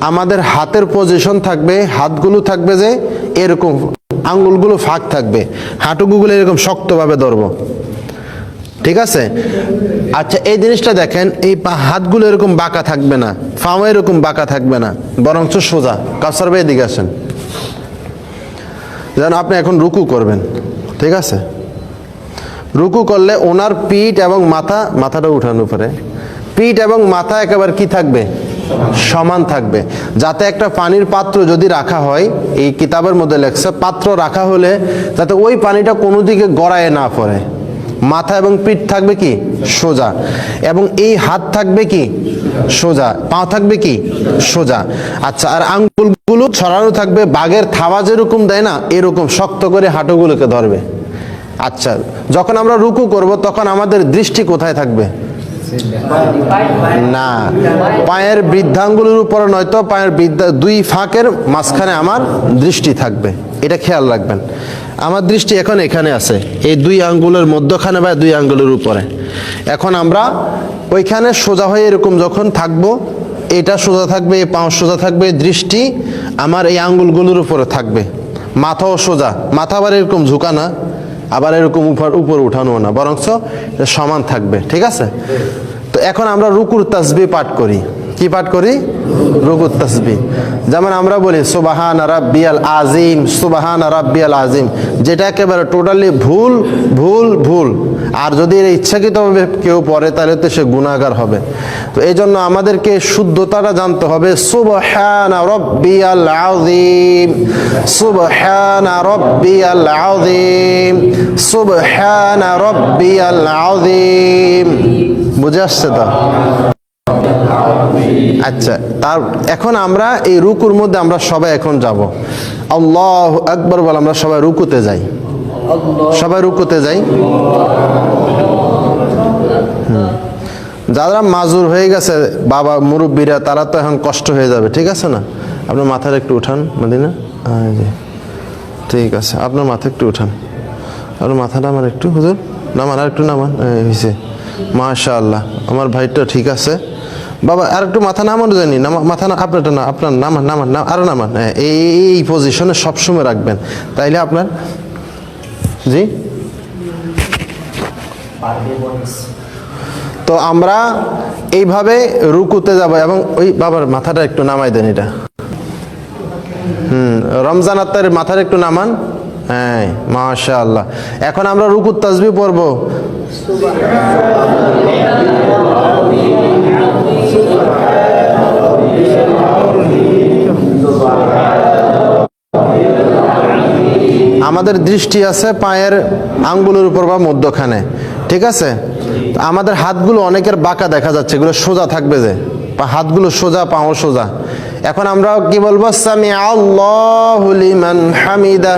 আমাদের হাতের পজিশন থাকবে, হাতগুলো থাকবে যে এরকম, আঙ্গুলগুলো ফাঁক থাকবে। হাঁটুগুলো এরকম শক্তভাবে ধরবো। ঠিক আছে? আচ্ছা এই জিনিসটা দেখেন, এই হাতগুলো এরকম বাঁকা থাকবে না, ফাও এরকম বাঁকা থাকবে না, বরঞ্চ সোজা। কাসার ভাই, এদিকে আসেন। যেন আপনি এখন রুকু করবেন। ঠিক আছে? রুকু করলে ওনার পিঠ এবং মাথা, মাথাটা উঠানোর উপরে। পিঠ এবং মাথা একেবারে কি থাকবে? সমান থাকবে। যাতে একটা পানির পাত্র যদি রাখা হয়, এই কিতাবের মধ্যে লেখছে, পাত্র রাখা হলে যাতে ওই পানিটা কোনো দিকে গড়ায় না পড়ে। মাথা এবং পিঠ থাকবে কি? সোজা। এবং এই হাত থাকবে কি? সোজা। পা থাকবে কি? সোজা। আচ্ছা আর আঙ্গুলগুলো ছড়ানো থাকবে, বাঘের থাবা যেরকম দেয় না, এরকম শক্ত করে হাঁটুগুলোকে ধরবে। আচ্ছা যখন আমরা রুকু করব, তখন আমাদের দৃষ্টি কোথায় থাকবে? না, পায়ের বৃদ্ধাঙ্গুলের উপরে নয়তো পায়ের বৃদ্ধা, দুই ফাঁকের মাঝখানে আমার দৃষ্টি থাকবে। এটা খেয়াল রাখবেন। আমার দৃষ্টি এখন এখানে আছে, এই দুই আঙ্গুলের মধ্যখানে বা দুই আঙ্গুলের উপরে। এখন আমরা ওইখানে সোজা হয়ে এরকম যখন থাকব, এটা সোজা থাকবে, এই পাও সোজা থাকবে দৃষ্টি আমার এই আঙ্গুলগুলোর উপরে থাকবে। মাথাও সোজা, মাথা আবার এরকম ঝুঁকানা আবার এরকম উপর উপর উঠানো না, বরঞ্চ সমান থাকবে, ঠিক আছে? তো এখন আমরা রুকুর তাসবি পাঠ করি। কি পাঠ করি? রুকুর তাসবি যেমন আমরা বলি, সুবাহান রাব্বিয়াল আজিম সুবাহান রাব্বিয়াল আজিম যেটা একেবারে টোটালি ভুল ভুল ভুল। আর যদি এর ইচ্ছাকৃতভাবে কেউ পড়ে, তাহলে তো সে গুণাগার হবে। তো এই জন্য আমাদেরকে শুদ্ধতাটা জানতে হবে, সুবহান রব্বিয়াল আযীম, সুবহান রব্বিয়াল আযীম, সুবহান রব্বিয়াল আযীম। বুঝে আসছে তো? আচ্ছা তার, এখন আমরা এই রুকুর মধ্যে আমরা সবাই এখন যাব। আল্লাহ একবার বল আমরা সবাই রুকুতে যাই। সবাই রুকুতে যাই। যারা মাজুর হয়ে গেছে, বাবা মুরব্বীরা, তারা তো এখন কষ্ট হয়ে যাবে, ঠিক আছে না? আপনার মাথার একটু উঠান, মদিনা। ঠিক আছে, আপনার মাথা একটু উঠান। আপনার মাথাটা আমার একটু, হুজুর, নামান, আর একটু নামান। হয়েছে মাশা আল্লাহ আমার ভাইটা ঠিক আছে। বাবা আর একটু মাথা নামানো জানি নামা- মাথা না আপনারটা না আপনার নামান নামান না আরও নামান। হ্যাঁ, এই পজিশনে সবসময় রাখবেন। তাইলে আপনার জি? তো আমরা এইভাবে রুকুতে যাব এবং ওই বাবার মাথাটা একটু নামাই দেন এটা। হুম রমজান আত্মার মাথার একটু নামান। হ্যাঁ মাশা আল্লাহ এখন আমরা রুকুত তাজবি পড়ব। আমাদের দৃষ্টি আছে পায়ের আঙ্গুলের উপর বা মধ্যখানে, ঠিক আছে? আমাদের হাতগুলো অনেকের বাঁকা দেখা যাচ্ছে, এগুলো সোজা থাকবে যে হাতগুলো সোজা, পাও সোজা। এখন আমরা কি বলব? সামি আল্লাহু হামিদা।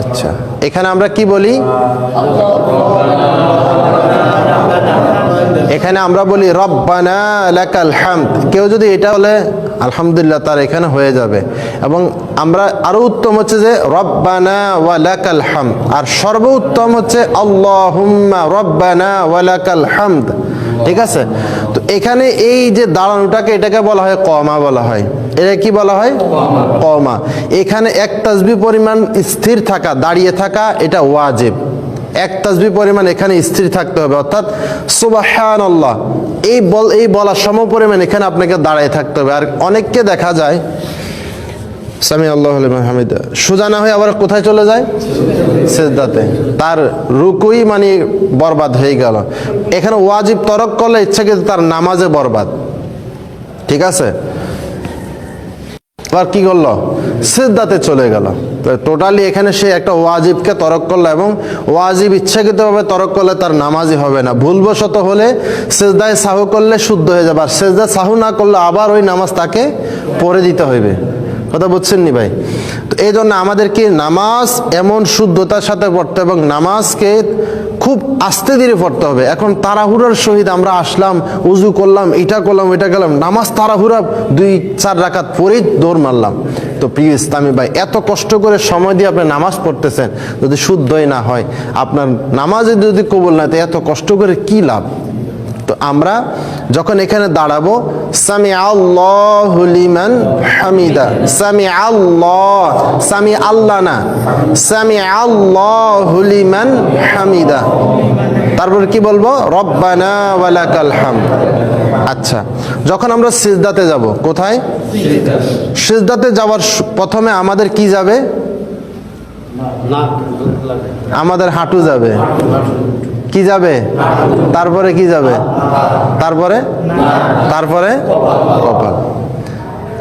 আচ্ছা এখানে আমরা কি বলি? এখানে আমরা বলি, রব্বানা লাকাল হামদ। কেউ যদি এটা বলে আলহামদুলিল্লাহ তার এখানে হয়ে যাবে। এবং আমরা আরও উত্তম হচ্ছে যে, রব্বানা ওয়া লাকাল হামদ। আর সর্বোত্তম হচ্ছে, আল্লাহুম্মা রব্বানা ওয়া লাকাল হামদ। ঠিক আছে? তো এখানে এই যে দাঁড়ানোটাকে, এটাকে বলা হয় কমা বলা হয়। এটা কি বলা হয়? কমা। এখানে এক তাসবি পরিমাণ স্থির থাকা, দাঁড়িয়ে থাকা, এটা ওয়াজিব। এক তাসবি পরিমাণ এখানে স্থির থাকতে হবে। অর্থাৎ সুবাহান আল্লাহ এই বল, এই বলার সম পরিমাণ এখানে আপনাকে দাঁড়ায় থাকতে হবে। আর অনেককে দেখা যায় সামি আল্লাহ হামিদ, সোজা না হয়ে আবার কোথায় চলে যায়? সেজদাতে। তার রুকুই মানে বরবাদ হয়ে গেল। এখানে ওয়াজিব তরক করলে ইচ্ছা কিন্তু তার নামাজে বরবাদ। ঠিক আছে? আবার কি করল? সিদ্ধাতে চলে গেল। তো টোটালি এখানে সে একটা ওয়াজিবকে তরক করল এবং ওয়াজিব ইচ্ছাকৃতভাবে তরক করলে তার নামাজই হবে না। ভুলবশত হলে সেজদায় সাহু করলে শুদ্ধ হয়ে যাবে। আর সেজদা সাহু না করলে আবার ওই নামাজ তাকে পড়ে দিতে হইবে। কথা বুঝছেন নি ভাই? তো এই জন্য আমাদেরকে নামাজ এমন শুদ্ধতার সাথে পড়তে এবং নামাজকে খুব আস্তে ধীরে পড়তে হবে। এখন তাড়াহুড়ার সহিত আমরা আসলাম, উজু করলাম এটা করলাম এটা করলাম, নামাজ তাড়াহুড়া দুই, চার রাকাত পরেই দৌড় মারলাম। তো প্রিয় ইসলামী ভাই, এত কষ্ট করে সময় দিয়ে আপনি নামাজ পড়তেছেন, যদি শুদ্ধই না হয়, আপনার নামাজে যদি কবুল না তো এত কষ্ট করে কি লাভ? তো আমরা যখন এখানে দাঁড়াবো সামি লিমান হামিদা সামি আল্লাহ সামি আল্লাহ না সামি লিমান হামিদা তারপর কি বলব? রব্বানা ওয়ালাকাল আচ্ছা যখন আমরা সিজদাতে যাব, কোথায়? সিজদাতে যাওয়ার প্রথমে আমাদের কি যাবে? আমাদের হাঁটু যাবে। কি যাবে? তারপরে কি যাবে? তারপরে? তারপরে কপাল।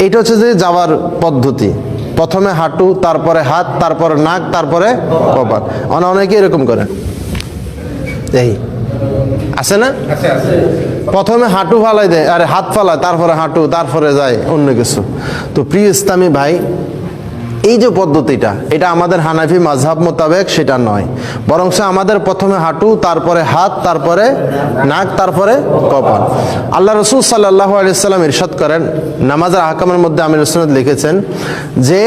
এটা হচ্ছে যে যাওয়ার পদ্ধতি। প্রথমে হাঁটু, তারপরে হাত, তারপরে নাক, তারপরে কপাল। অনে অনেকে এরকম করে এই। আছে না? প্রথমে হাঁটু ফালাই দেয়, আরে হাত ফালায় তারপরে হাঁটু, তারপরে যায় অন্য কিছু। তো প্রিয় ইসলামী ভাই এই যে পদ্ধতিটা, এটা আমাদের হানাফি মাঝহাব মোতাবেক সেটা নয়। বরং আমাদের প্রথমে হাঁটু, তারপরে হাত, তারপরে নাক, তারপরে কপাল। আল্লাহ রসুল সাল্লাহ আলিয়াল্লাম ইরশাদ করেন, নামাজের আহকামের মধ্যে আমির রসুল লিখেছেন, যে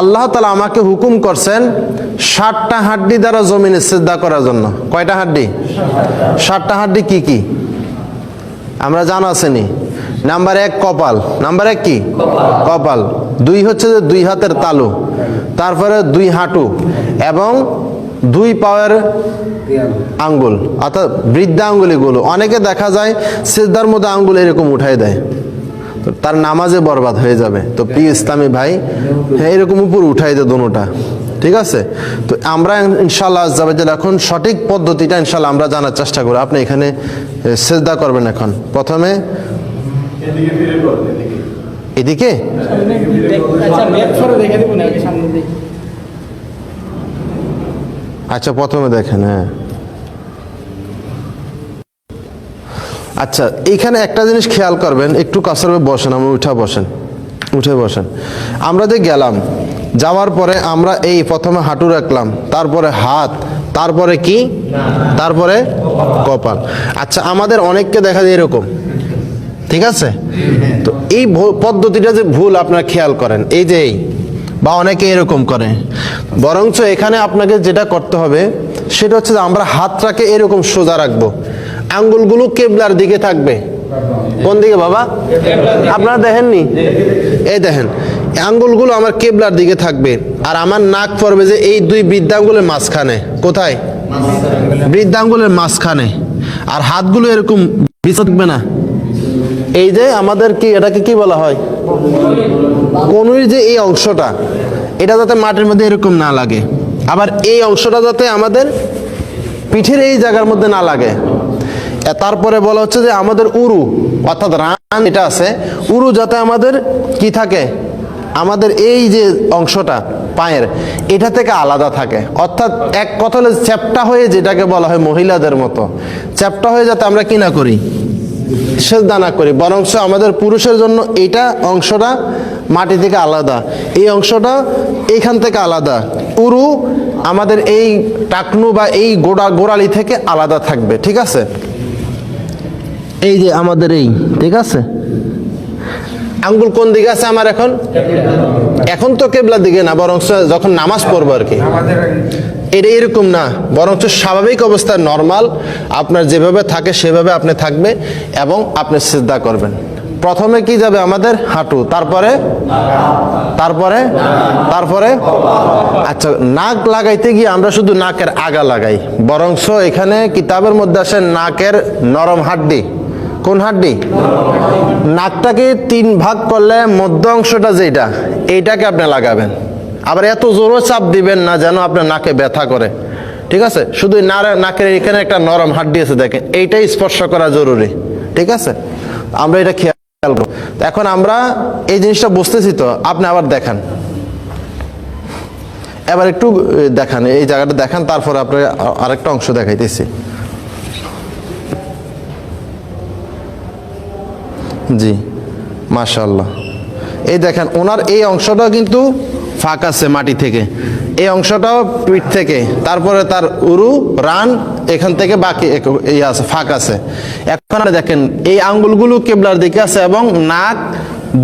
আল্লাহ তালা আমাকে হুকুম করছেন ষাটটা হাড্ডি দ্বারা জমিনে সিদ্ধা করার জন্য। কয়টা হাড্ডি? ষাটটা হাড্ডি কি কি? আমরা জানা আসেনি নাম্বার এক কপাল। নাম্বার এক কি? কপাল। দুই হচ্ছে যে দুই হাতের তালু, তারপরে দুই হাঁটু এবং দুই পাওয়ার আঙ্গুল, অর্থাৎ বৃদ্ধা আঙ্গুলিগুলো। অনেকে দেখা যায় সিদ্ধার মধ্যে আঙ্গুল এরকম উঠাই দেয়। তো তার নামাজে বরবাদ হয়ে যাবে। তো পি ইসলামী ভাই হ্যাঁ এরকম উপর উঠাই দেয় দোনোটা ঠিক আছে? তো আমরা ইনশাল্লাহ আজ্জাবাজাল এখন সঠিক পদ্ধতিটা ইনশাল্লাহ আমরা জানার চেষ্টা করি আপনি এখানে সেজদা করবেন এখন। প্রথমে এদিকে? আচ্ছা আচ্ছা প্রথমে দেখেন হ্যাঁ। আচ্ছা এইখানে একটা জিনিস খেয়াল করবেন একটু কাছের বসেন আমরা উঠা বসেন উঠে বসেন। আমরা যে গেলাম যাওয়ার পরে আমরা এই প্রথমে হাঁটু রাখলাম তারপরে হাত তারপরে কি? তারপরে কপাল। আচ্ছা আমাদের অনেককে দেখা যায় এরকম। ঠিক আছে? তো এই পদ্ধতিটা যে ভুল আপনারা খেয়াল করেন, এই যে এই, বা অনেকে এরকম করে। বরঞ্চ এখানে আপনাকে যেটা করতে হবে, সেটা হচ্ছে যে আমরা হাতটাকে এরকম সোজা রাখব। আঙ্গুলগুলো কেবলার দিকে থাকবে। কোন দিকে বাবা? আপনারা দেখেননি? এই দেখেন, আঙ্গুলগুলো আমার কেবলার দিকে থাকবে, আর আমার নাক পড়বে যে এই দুই বৃদ্ধাঙ্গুলের মাঝখানে। কোথায়? বৃদ্ধাঙ্গুলের মাঝখানে। আর হাতগুলো এরকম বিচ থাকবে না। এই যে আমাদের কি, এটাকে কি বলা হয়? কনুই যে এই অংশটা, এটা যাতে মাটির মধ্যে এরকম না লাগে। আবার এই অংশটা যাতে আমাদের পিঠের এই জায়গার মধ্যে না লাগে। তারপরে বলা হচ্ছে যে আমাদের উরু, অর্থাৎ রান এটা আছে, উরু যাতে আমাদের কি থাকে? আমাদের এই যে অংশটা, পায়ের, এটা থেকে আলাদা থাকে। অর্থাৎ এক কথা হলে চ্যাপটা হয়ে যেটাকে বলা হয় মহিলাদের মতো, চ্যাপটা হয়ে যাতে আমরা কি না করি? সেজদা না করি বরং আমাদের পুরুষের জন্য এইটা অংশটা মাটি থেকে আলাদা। এই অংশটা এইখান থেকে আলাদা। উরু আমাদের এই টাকনু বা এই গোড়া, গোড়ালি থেকে আলাদা থাকবে, ঠিক আছে? এই যে আমাদের এই, ঠিক আছে? আঙ্গুল কোন দিকে আছে আমার এখন? এখন তো কেবলার দিকে না বরং যখন নামাজ পড়ব আর কি। এটা এরকম না, বরঞ্চ স্বাভাবিক অবস্থায় নর্মাল আপনার যেভাবে থাকে সেভাবে আপনি থাকবে এবং আপনি সিদ্ধা করবেন। প্রথমে কি যাবে আমাদের? হাঁটু, তারপরে? তারপরে? তারপরে? আচ্ছা নাক লাগাইতে গিয়ে আমরা শুধু নাকের আগা লাগাই বরংস এখানে কিতাবের মধ্যে আসে নাকের নরম হাড্ডি। কোন হাড্ডি? নাকটাকে তিন ভাগ করলে মধ্য অংশটা যেটা এইটাকে আপনি লাগাবেন। আবার এত জোরও চাপ দিবেন না যেন আপনার নাকে ব্যথা করে। ঠিক আছে? শুধু নাকের এখানে একটা নরম হাড্ডি আছে দেখেন। এইটাই স্পর্শ করা জরুরি। ঠিক আছে? আমরা এটা খেয়াল করব। এখন আমরা এই জিনিসটা বুঝতেছি তো, আপনি আবার দেখান। এবার একটু দেখান। এই জায়গাটা দেখান, তারপরে আপনার আরেকটা অংশ দেখাইতেছি। জি মাশাল্লাহ এই দেখেন, ওনার এই অংশটা কিন্তু ফাঁক আছে মাটি থেকে। এই অংশটাও পিঠ থেকে। তারপরে তার উরু রান এখান থেকে বাকি এই আছে ফাঁক আছে। এখন দেখেন এই আঙ্গুলগুলো কেবলার দিকে আছে এবং নাক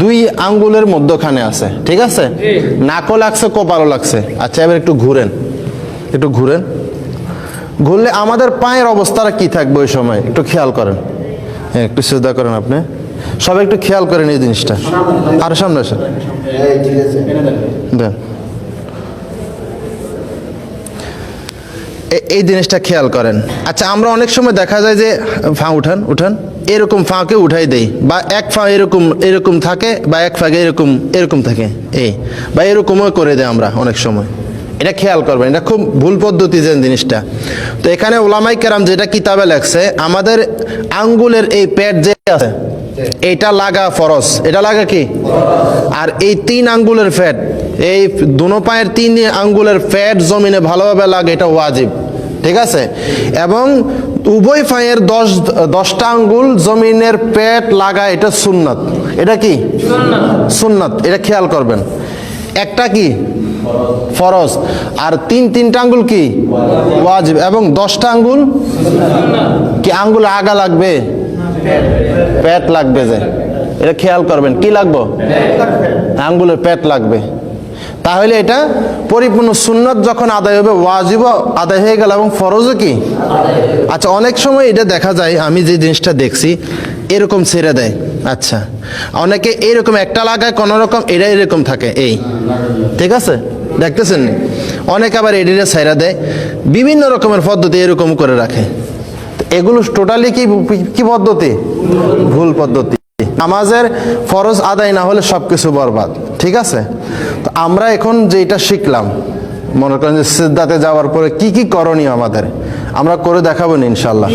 দুই আঙ্গুলের মধ্যখানে আছে। ঠিক আছে? নাকও লাগছে কপালও লাগছে। আচ্ছা এবার একটু ঘুরেন। একটু ঘুরেন। ঘুরলে আমাদের পায়ের অবস্থাটা কি থাকবে ওই সময়? একটু খেয়াল করেন। হ্যাঁ, একটু শ্রদ্ধা করেন আপনি। সবাই একটু খেয়াল করেন এই জিনিসটা। আর সামনে আসেন। এই জিনিসটা খেয়াল করেন। আচ্ছা আমরা অনেক সময় দেখা যায় যে, ফা, উঠান উঠান। এরকম ফাঁকে উঠাই দেই। বা এক ফা এরকম এরকম থাকে, বা এক ফাঁকে এরকম এরকম থাকে। এই। বা এরকমও করে দেয় আমরা অনেক সময়। এটা খেয়াল করবেন। এটা খুব ভুল পদ্ধতি যে জিনিসটা। তো এখানে ওলামাই কেরাম যেটা কিতাবে লেখছে, আমাদের আঙ্গুলের এই পেট যে আছে? এটা লাগা ফরস। এটা লাগা কি? আর এই তিন আঙ্গুলের ফ্যাট এই দুনো পায়ের তিন আঙ্গুলের ফ্যাট জমিনে ভালোভাবে লাগে, এটা ওয়াজিব। ঠিক আছে? এবং উভয় পায়ের দশ, দশটা আঙ্গুল জমিনের পেট লাগা, এটা সুন্নাত। এটা কি? সুন্নাত। এটা খেয়াল করবেন। একটা কি? ফরজ আর তিন, তিনটা আঙ্গুল কি? ওয়াজিব। এবং দশটা আঙ্গুল? কি আঙ্গুল আগা লাগবে? পেট লাগবে যে। এটা খেয়াল করবেন। কি লাগবো? আঙ্গুলের পেট লাগবে। তাহলে এটা পরিপূর্ণ সুন্নত যখন আদায় হবে, ওয়াজিব আদায় হয়ে গেল এবং ফরজও কি? আচ্ছা অনেক সময় এটা দেখা যায়, আমি যে জিনিসটা দেখছি, এরকম ছেড়ে দেয়। আচ্ছা অনেকে এরকম একটা লাগায়, কোনো রকম এটা এরকম থাকে, এই। ঠিক আছে? দেখতেছেন? অনেকে আবার এডিটা ছেড়ে দেয়। বিভিন্ন রকমের পদ্ধতি এরকম করে রাখে। এগুলো টোটালি কি কি পদ্ধতি? ভুল পদ্ধতি। নামাজের ফরজ আদায় না হলে সব কিছু বরবাদ, ঠিক আছে? তো আমরা এখন যেটা শিখলাম, মনে করেন যে সিদ্ধাতে যাওয়ার পরে কি কি করণীয় আমাদের, আমরা করে দেখাবো না ইনশাল্লাহ